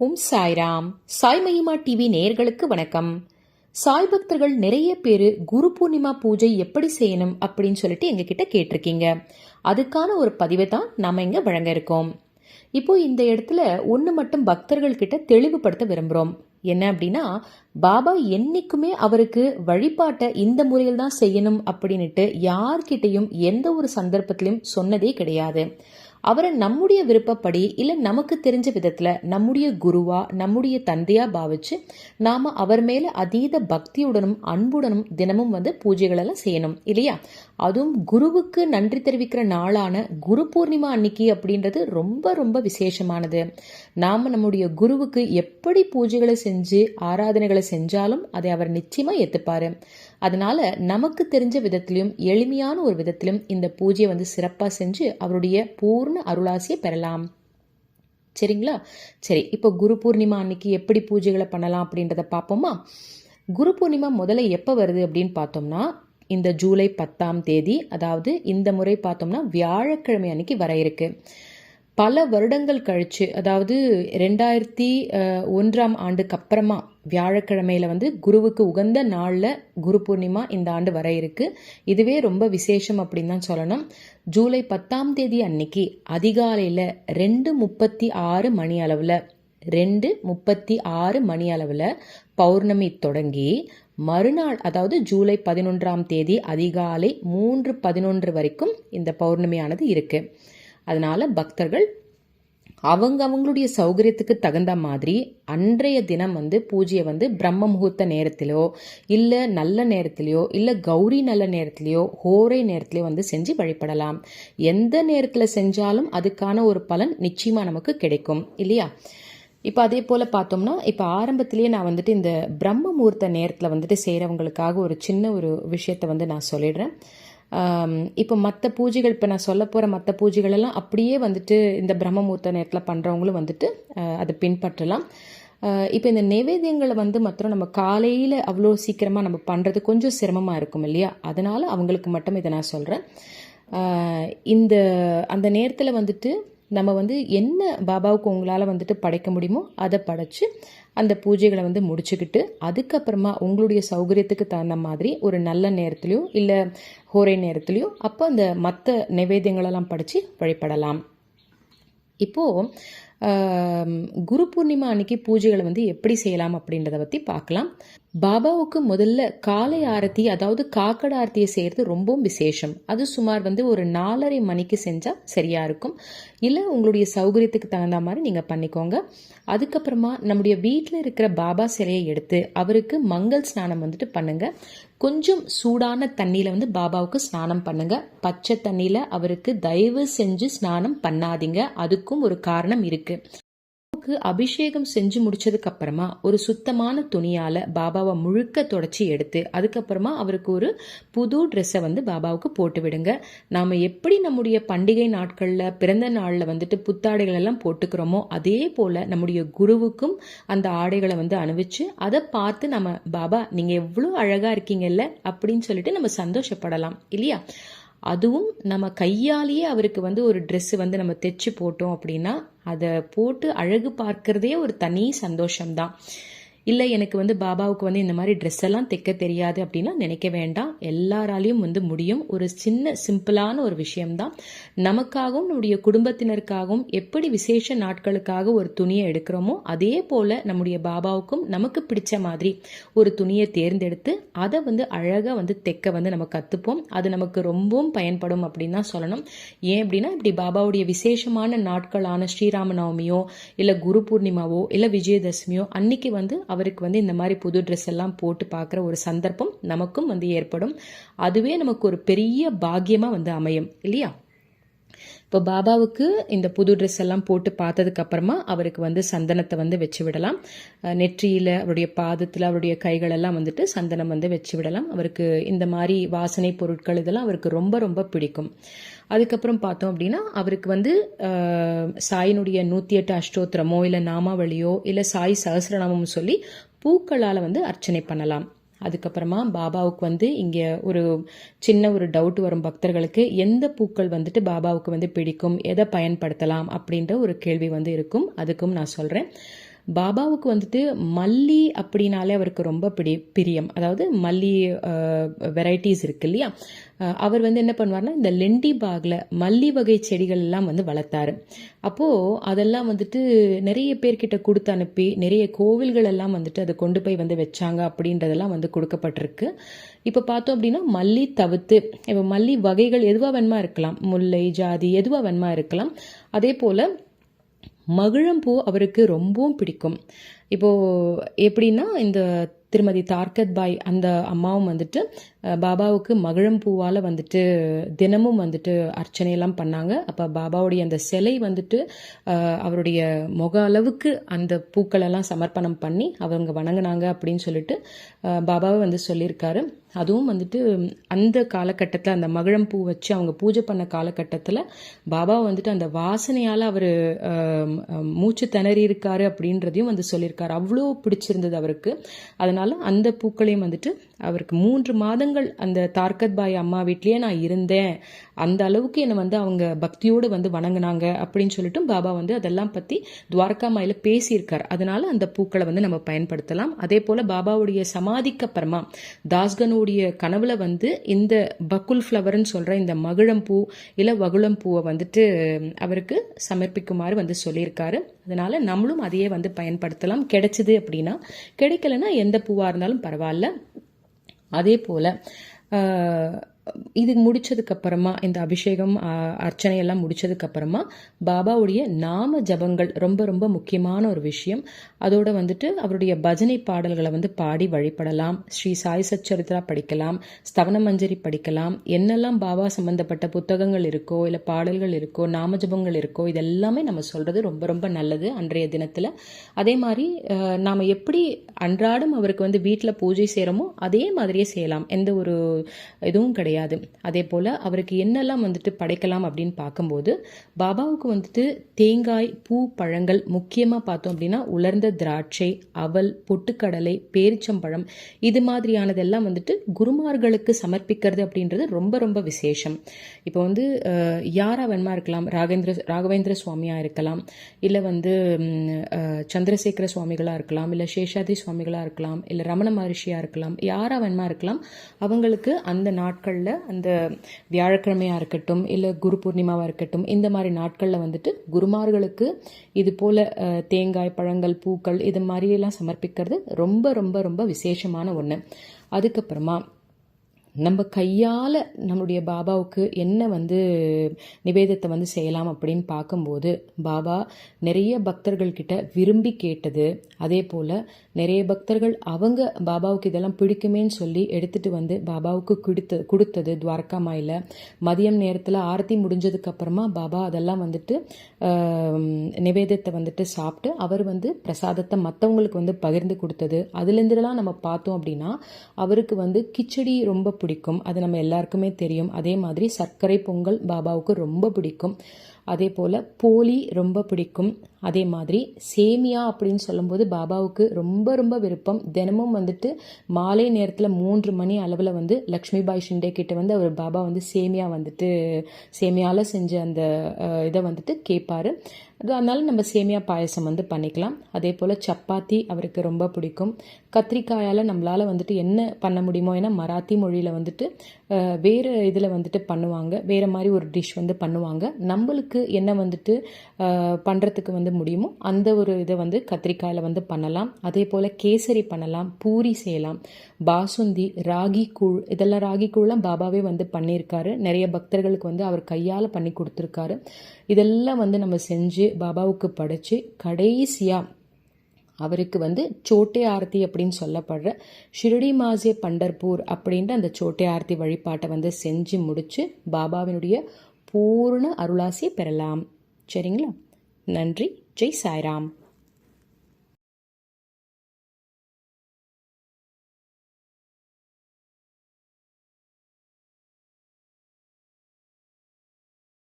ஓம் Sairam. சாய்மயிமா TV நேயர்களுக்கு வணக்கம். சாய் பக்தர்கள் நிறைய பேர் குரு பூர்ணிமா பூஜை எப்படி செய்யணும் அப்படின்னு சொல்லிட்டு எங்ககிட்ட கேட்டிருக்கீங்க. அதுக்கான ஒரு பதிவை தான் நாம இங்க வழங்க இருக்கோம். இப்போ இந்த இடத்துல ஒன்று மட்டும் பக்தர்கள் கிட்ட தெளிவுபடுத்த விரும்புகிறோம் என்ன அப்படின்னா பாபா என்னைக்குமே அவருக்கு வழிபாட்டை இந்த முறையில் தான் செய்யணும் அப்படின்னுட்டு யார்கிட்டையும் எந்த ஒரு சந்தர்ப்பத்திலையும் சொன்னதே கிடையாது. அவரை நம்முடைய விருப்பப்படி இல்லை நமக்கு தெரிஞ்ச விதத்தில் நம்முடைய குருவா நம்முடைய தந்தையா பாவிச்சு நாம் அவர் மேலே அதீத பக்தியுடனும் அன்புடனும் தினமும் வந்து பூஜைகளெல்லாம் செய்யணும் இல்லையா? அதுவும் குருவுக்கு நன்றி தெரிவிக்கிற நாளான குரு பூர்ணிமா அன்னைக்கு அப்படின்றது ரொம்ப ரொம்ப விசேஷமானது. நாம் நம்முடைய குருவுக்கு எப்படி பூஜைகளை செஞ்சு ஆராதனைகளை செஞ்சாலும் அதை அவர் நிச்சயமாக ஏற்றுப்பாரு அதனால நமக்கு தெரிஞ்ச விதத்திலும் எளிமையான ஒரு விதத்திலும் இந்த பூஜையை வந்து சிறப்பாக செஞ்சு அவருடைய பூர்ண அருளாசியை பெறலாம். சரிங்களா? சரி இப்போ குரு பூர்ணிமா அன்னைக்கு எப்படி பூஜைகளை பண்ணலாம் அப்படின்றத பார்ப்போமா? குரு பூர்ணிமா முதல்ல எப்போ வருது அப்படின்னு பார்த்தோம்னா இந்த ஜூலை பத்தாம் தேதி அதாவது இந்த முறை பார்த்தோம்னா வியாழக்கிழமை அன்னைக்கு வர இருக்கு. பல வருடங்கள் கழிச்சு அதாவது ரெண்டாயிரத்தி ஒன்றாம் ஆண்டுக்கு அப்புறமா வியாழக்கிழமையில வந்து குருவுக்கு உகந்த நாளில் குரு பூர்ணிமா இந்த ஆண்டு வர இருக்கு. இதுவே ரொம்ப விசேஷம் அப்படின்னு தான் சொல்லணும். ஜூலை பத்தாம் தேதி அன்னைக்கு அதிகாலையில் ரெண்டு முப்பத்தி ஆறு மணி அளவில் ரெண்டு முப்பத்தி ஆறு மணி அளவில் பௌர்ணமி தொடங்கி மறுநாள் அதாவது ஜூலை பதினொன்றாம் தேதி அதிகாலை மூன்று பதினொன்று வரைக்கும் இந்த பௌர்ணமியானது இருக்கு. அதனால பக்தர்கள் அவங்க அவங்களுடைய சௌகரியத்துக்கு தகுந்த மாதிரி அன்றைய தினம் வந்து பூஜையை வந்து பிரம்ம முகூர்த்த நேரத்திலோ இல்லை நல்ல நேரத்திலையோ இல்லை கௌரி நல்ல நேரத்திலையோ ஹோரை நேரத்திலையோ வந்து செஞ்சு வழிபடலாம். எந்த நேரத்தில் செஞ்சாலும் அதுக்கான ஒரு பலன் நிச்சயமாக நமக்கு கிடைக்கும் இல்லையா? இப்போ அதே போல் பார்த்தோம்னா இப்போ ஆரம்பத்திலேயே நான் வந்துட்டு இந்த பிரம்ம முகூர்த்த நேரத்தில் வந்துட்டு செய்கிறவங்களுக்காக ஒரு சின்ன ஒரு விஷயத்தை வந்து நான் சொல்லிடுறேன். இப்போ மற்ற பூஜைகள் இப்போ நான் சொல்ல போகிற மற்ற பூஜைகள் எல்லாம் அப்படியே வந்துட்டு இந்த பிரம்மமூர்த்த நேரத்தில் பண்ணுறவங்களும் வந்துட்டு அதை பின்பற்றலாம். இப்போ இந்த நைவேத்தியங்களை வந்து மற்றும் நம்ம காலையில் அவ்வளோ சீக்கிரமாக நம்ம பண்ணுறது கொஞ்சம் சிரமமாக இருக்கும் இல்லையா? அதனால் அவங்களுக்கு மட்டும் இதை நான் சொல்கிறேன் இந்த அந்த நேரத்தில் வந்துட்டு நம்ம வந்து என்ன பாபாவுக்கு உங்களால் வந்துட்டு படைக்க முடியுமோ அதை படைச்சு அந்த பூஜைகளை வந்து முடிச்சுக்கிட்டு அதுக்கப்புறமா உங்களுடைய சௌகரியத்துக்கு தகுந்த மாதிரி ஒரு நல்ல நேரத்துலையோ இல்லை ஹோரை நேரத்துலையோ அப்போ அந்த மற்ற நிவேதியங்களெல்லாம் படித்து வழிபடலாம். இப்போது குரு பூர்ணிமா அன்னைக்கு பூஜைகளை வந்து எப்படி செய்யலாம் அப்படின்றத பற்றி பார்க்கலாம். பாபாவுக்கு முதல்ல காலை ஆரத்தி அதாவது காக்கட ஆரத்தியை செய்கிறது ரொம்பவும் விசேஷம். அது சுமார் வந்து ஒரு நாலரை மணிக்கு செஞ்சால் சரியாக இருக்கும். இல்லை உங்களுடைய சௌகரியத்துக்கு தகுந்த மாதிரி நீங்கள் பண்ணிக்கோங்க. அதுக்கப்புறமா நம்முடைய வீட்டில் இருக்கிற பாபா சிலையை எடுத்து அவருக்கு மங்கள் ஸ்நானம் வந்துட்டு பண்ணுங்கள் கொஞ்சம் சூடான தண்ணியில் வந்து பாபாவுக்கு ஸ்நானம் பண்ணுங்கள் பச்சை தண்ணியில் அவருக்கு தயவு செஞ்சு ஸ்நானம் பண்ணாதீங்க. அதுக்கும் ஒரு காரணம் இருக்கு. பாபாவுக்கு அபிஷேகம் செஞ்சு முடிச்சதுக்கு அப்புறமா ஒரு சுத்தமான துணியால பாபாவை முழுக்க தொடச்சி எடுத்து அதுக்கப்புறமா அவருக்கு ஒரு புது ட்ரெஸ்ஸை வந்து பாபாவுக்கு போட்டு விடுங்க. நாம எப்படி நம்முடைய பண்டிகை நாட்கள்ல பிறந்த நாள்ல வந்துட்டு புத்தாடைகள் எல்லாம் போட்டுக்கிறோமோ அதே போல நம்முடைய குருவுக்கும் அந்த ஆடைகளை வந்து அணிவிச்சு அதை பார்த்து நம்ம பாபா நீங்க எவ்வளவு அழகா இருக்கீங்கல்ல? அப்படின்னு சொல்லிட்டு நம்ம சந்தோஷப்படலாம். இல்லையா? அதுவும் நம்ம கையாலேயே அவருக்கு வந்து ஒரு ட்ரெஸ்ஸு வந்து நம்ம தைச்சு போட்டோம் அப்படின்னா அதை போட்டு அழகு பார்க்கறதே ஒரு தனி சந்தோஷம்தான். இல்லை எனக்கு வந்து பாபாவுக்கு வந்து இந்த மாதிரி ட்ரெஸ் எல்லாம் தைக்க தெரியாது அப்படின்னா நினைக்க வேண்டாம். எல்லாராலையும் வந்து முடியும். ஒரு சின்ன சிம்பிளான ஒரு விஷயம்தான். நமக்காகவும் நம்முடைய குடும்பத்தினருக்காகவும் எப்படி விசேஷ நாட்களுக்காக ஒரு துணியை எடுக்கிறோமோ அதே போல நம்முடைய பாபாவுக்கும் நமக்கு பிடிச்ச மாதிரி ஒரு துணியை தேர்ந்தெடுத்து அதை வந்து அழகாக வந்து தைக்க வந்து நம்ம கற்றுப்போம் அது நமக்கு ரொம்பவும் பயன்படும் அப்படின்னு தான் சொல்லணும். ஏன் அப்படின்னா இப்படி பாபாவுடைய விசேஷமான நாட்களான ஸ்ரீராம நவமியோ இல்லை குரு பூர்ணிமாவோ இல்லை விஜயதசமியோ அன்னைக்கு வந்து அவருக்கு வந்து இந்த மாதிரி புது ட்ரெஸ் எல்லாம் போட்டு பார்க்குற ஒரு சந்தர்ப்பம் நமக்கும் வந்து ஏற்படும். அதுவே நமக்கு ஒரு பெரிய பாக்கியமாக வந்து அமையும். இல்லையா? இப்போ பாபாவுக்கு இந்த புது ட்ரெஸ் எல்லாம் போட்டு பார்த்ததுக்கு அப்புறமா அவருக்கு வந்து சந்தனத்தை வந்து வச்சு விடலாம். நெற்றியில் அவருடைய பாதத்தில் அவருடைய கைகளெல்லாம் வந்துட்டு சந்தனம் வந்து வச்சு விடலாம். அவருக்கு இந்த மாதிரி வாசனை பொருட்கள் இதெல்லாம் அவருக்கு ரொம்ப ரொம்ப பிடிக்கும். அதுக்கப்புறம் பார்த்தோம் அப்படின்னா அவருக்கு வந்து சாயினுடைய நூற்றி எட்டு அஷ்டோத்திரமோ இல்லை நாமாவளியோ இல்லை சாய் சகசிரநாமம் சொல்லி பூக்களால் வந்து அர்ச்சனை பண்ணலாம். அதுக்கப்புறமா பாபாவுக்கு வந்து இங்கே ஒரு சின்ன ஒரு டவுட் வரும் பக்தர்களுக்கு எந்த பூக்கள் வந்துட்டு பாபாவுக்கு வந்து பிடிக்கும் எதை பயன்படுத்தலாம் அப்படின்ற ஒரு கேள்வி வந்து இருக்கும். அதுக்கும் நான் சொல்கிறேன் பாபாவுக்கு வந்துட்டு மல்லி அப்படின்னாலே அவருக்கு ரொம்ப பிடி பிரியம். அதாவது மல்லி வெரைட்டிஸ் இருக்கு இல்லையா? அவர் வந்து என்ன பண்ணுவார்னா இந்த லெண்டி பாகில் மல்லி வகை செடிகள் எல்லாம் வந்து வளர்த்தாரு. அப்போது அதெல்லாம் வந்துட்டு நிறைய பேர்கிட்ட கொடுத்து அனுப்பி நிறைய கோவில்கள் எல்லாம் வந்துட்டு அதை கொண்டு போய் வந்து வச்சாங்க அப்படின்றதெல்லாம் வந்து கொடுக்கப்பட்டிருக்கு. இப்போ பார்த்தோம் அப்படின்னா மல்லி தவிர்த்து இப்போ மல்லி வகைகள் எதுவாக வேணுமா இருக்கலாம். முல்லை ஜாதி எதுவாக வேணுமா இருக்கலாம். அதே போல் மகிழம்பூ அவருக்கு ரொம்பவும் பிடிக்கும். இப்போது எப்படின்னா இந்த திருமதி தார்கத் பாய் அந்த அம்மாவும் வந்துட்டு பாபாவுக்கு மகிழம் பூவால் வந்துட்டு தினமும் வந்துட்டு அர்ச்சனையெல்லாம் பண்ணாங்க. அப்போ பாபாவுடைய அந்த சிலை வந்துட்டு அவருடைய முக அளவுக்கு அந்த பூக்களெல்லாம் சமர்ப்பணம் பண்ணி அவங்க வணங்கினாங்க அப்படின்னு சொல்லிட்டு பாபாவை வந்து சொல்லியிருக்காரு. அதுவும் வந்துட்டு அந்த காலகட்டத்தில் அந்த மகிழம்பூ வச்சு அவங்க பூஜை பண்ண காலகட்டத்தில் பாபா வந்துட்டு அந்த வாசனையால் அவர் மூச்சு திணறி இருக்காரு அப்படின்றதையும் வந்து சொல்லியிருக்காரு. அவ்வளோ பிடிச்சிருந்தது அவருக்கு. அதனால் அந்த பூக்களையும் வந்துட்டு அவருக்கு மூன்று மாதங்கள் அந்த தார்கத் பாய் அம்மா வீட்லேயே நான் இருந்தேன். அந்த அளவுக்கு என்னை வந்து அவங்க பக்தியோடு வந்து வணங்குனாங்க அப்படின்னு சொல்லிட்டு பாபா வந்து அதெல்லாம் பற்றி துவாரகா மாயில பேசியிருக்கார். அதனால அந்த பூக்களை வந்து நம்ம பயன்படுத்தலாம். அதே போல் பாபாவுடைய சமாதிக்கு அப்புறமா தாஸ்கனுடைய கனவுல வந்து இந்த பக்குல் ஃப்ளவர்னு சொல்கிற இந்த மகிழம்பூ இல்லை வகுளம்பூவை வந்துட்டு அவருக்கு சமர்ப்பிக்குமாறு வந்து சொல்லியிருக்காரு. அதனால நம்மளும் அதையே வந்து பயன்படுத்தலாம். கிடைச்சிது அப்படின்னா கிடைக்கலன்னா எந்த பூவாக இருந்தாலும் பரவாயில்ல. அதே போல் இது முடிச்சதுக்கு அப்புறமா இந்த அபிஷேகம் அர்ச்சனையெல்லாம் அர்ச்சனை முடிச்சதுக்கு அப்புறமா பாபாவுடைய நாம ஜபங்கள் ரொம்ப ரொம்ப முக்கியமான ஒரு விஷயம். அதோட வந்துட்டு அவருடைய பஜனை பாடல்களை வந்து பாடி வழிபடலாம். ஸ்ரீ சாய் சச்சரித்ரா படிக்கலாம் ஸ்தவன மஞ்சரி படிக்கலாம். என்னெல்லாம் பாபா சம்பந்தப்பட்ட புத்தகங்கள் இருக்கோ இல்லை பாடல்கள் இருக்கோ நாம ஜபங்கள் இருக்கோ இதெல்லாமே நம்ம சொல்றது ரொம்ப ரொம்ப நல்லது அன்றைய தினத்தில். அதே மாதிரி நாம் நாம எப்படி அன்றாடம் அவருக்கு வந்து வீட்டில் பூஜை செய்கிறோமோ அதே மாதிரியே செய்யலாம். எந்த ஒரு இதுவும் கிடையாது. அதே போல் அவருக்கு என்னெல்லாம் வந்துட்டு படைக்கலாம் அப்படின்னு பார்க்கும்போது பாபாவுக்கு வந்துட்டு தேங்காய் பூ பழங்கள் முக்கியமாக பார்த்தோம் அப்படின்னா உலர்ந்த திராட்சை அவல் பொட்டுக்கடலை பேரிச்சம்பழம் இது மாதிரியானதெல்லாம் வந்துட்டு குருமார்களுக்கு சமர்ப்பிக்கிறது அப்படின்றது ரொம்ப ரொம்ப விசேஷம். இப்போ வந்து அஹ், யாரா வேணுமா இருக்கலாம்? ராகேந்திர ராகவேந்திர சுவாமியாக இருக்கலாம். இல்லை வந்து சந்திரசேகர சுவாமிகளாக இருக்கலாம். இல்லை சேஷாதி சுவாமிகளாக இருக்கலாம். இல்லை ரமண மகரிஷியா இருக்கலாம். யாரா வேணுமா இருக்கலாம்? அவங்களுக்கு அந்த நாட்களில் அந்த வியாழக்கிழமையா இருக்கட்டும் இல்லை குரு பூர்ணிமாவாக இருக்கட்டும் இந்த மாதிரி நாட்களில் வந்துட்டு குருமார்களுக்கு இது போல் தேங்காய் பழங்கள் பூக்கள் இது மாதிரியெல்லாம் சமர்ப்பிக்கிறது ரொம்ப ரொம்ப ரொம்ப விசேஷமான ஒன்று அதுக்கப்புறமா நம்ம கையால் நம்மளுடைய பாபாவுக்கு என்ன வந்து நிவேதத்தை வந்து செய்யலாம் அப்படின்னு பார்க்கும்போது பாபா நிறைய பக்தர்கள்கிட்ட விரும்பி கேட்டது. அதே போல் நிறைய பக்தர்கள் அவங்க பாபாவுக்கு இதெல்லாம் பிடிக்குமேன்னு சொல்லி எடுத்துகிட்டு வந்து பாபாவுக்கு கொடுத்து கொடுத்தது துவாரகா மாயில். மதியம் நேரத்தில் ஆரத்தி முடிஞ்சதுக்கப்புறமா பாபா அதெல்லாம் வந்துட்டு நிவேதத்தை வந்துட்டு சாப்பிட்டு அவர் வந்து பிரசாதத்தை மற்றவங்களுக்கு வந்து பகிர்ந்து கொடுத்தது. அதுலேருந்துலாம் நம்ம பார்த்தோம் அப்படின்னா அவருக்கு வந்து கிச்சடி ரொம்ப பிடிக்கும். அது நம்ம எல்லாருக்குமே தெரியும். அதே மாதிரி சர்க்கரை பொங்கல் பாபாவுக்கு ரொம்ப பிடிக்கும். அதே போல் போலி ரொம்ப பிடிக்கும். அதே மாதிரி சேமியா அப்படின்னு சொல்லும்போது பாபாவுக்கு ரொம்ப ரொம்ப விருப்பம். தினமும் வந்துட்டு மாலை நேரத்தில் மூன்று மணி அளவில் வந்து லக்ஷ்மிபாய் ஷிண்டே கிட்ட வந்து அவர் பாபா வந்து சேமியா வந்துட்டு சேமியாவில் செஞ்ச அந்த இதை வந்துட்டு கேட்பாரு அதனால நம்ம சேமியா பாயசம் வந்து பண்ணிக்கலாம். அதே போல் சப்பாத்தி அவருக்கு ரொம்ப பிடிக்கும். கத்திரிக்காயால் நம்மளால் வந்துட்டு என்ன பண்ண முடியுமோ ஏன்னா மராத்தி மொழியில் வந்துட்டு வேறு இதில் வந்துட்டு பண்ணுவாங்க. வேறு மாதிரி ஒரு டிஷ் வந்து பண்ணுவாங்க. நம்மளுக்கு என்ன வந்துட்டு பண்ணுறதுக்கு வந்து முடியுமோ அந்த ஒரு இதை வந்து கத்திரிக்காயில் வந்து பண்ணலாம். அதே போல் கேசரி பண்ணலாம் பூரி செய்யலாம். பாசுந்தி ராகி கூழ் இதெல்லாம் ராகி கூழ்லாம் பாபாவே வந்து பண்ணியிருக்காரு. நிறைய பக்தர்களுக்கு வந்து அவர் கையால் பண்ணி கொடுத்துருக்காரு. இதெல்லாம் வந்து நம்ம செஞ்சு பாபாவுக்கு படைச்சு கடைசியாக அவருக்கு வந்து சோட்டே ஆர்த்தி அப்படின்னு சொல்லப்படுற ஷிரடி மாசிய பண்டர்பூர் அப்படின்ற அந்த சோட்டே ஆர்த்தி வழிபாட்டை வந்து செஞ்சு முடித்து பாபாவினுடைய பூர்ண அருளாசியை பெறலாம். சரிங்களா? நன்றி. ஜெய் சாய்ராம்.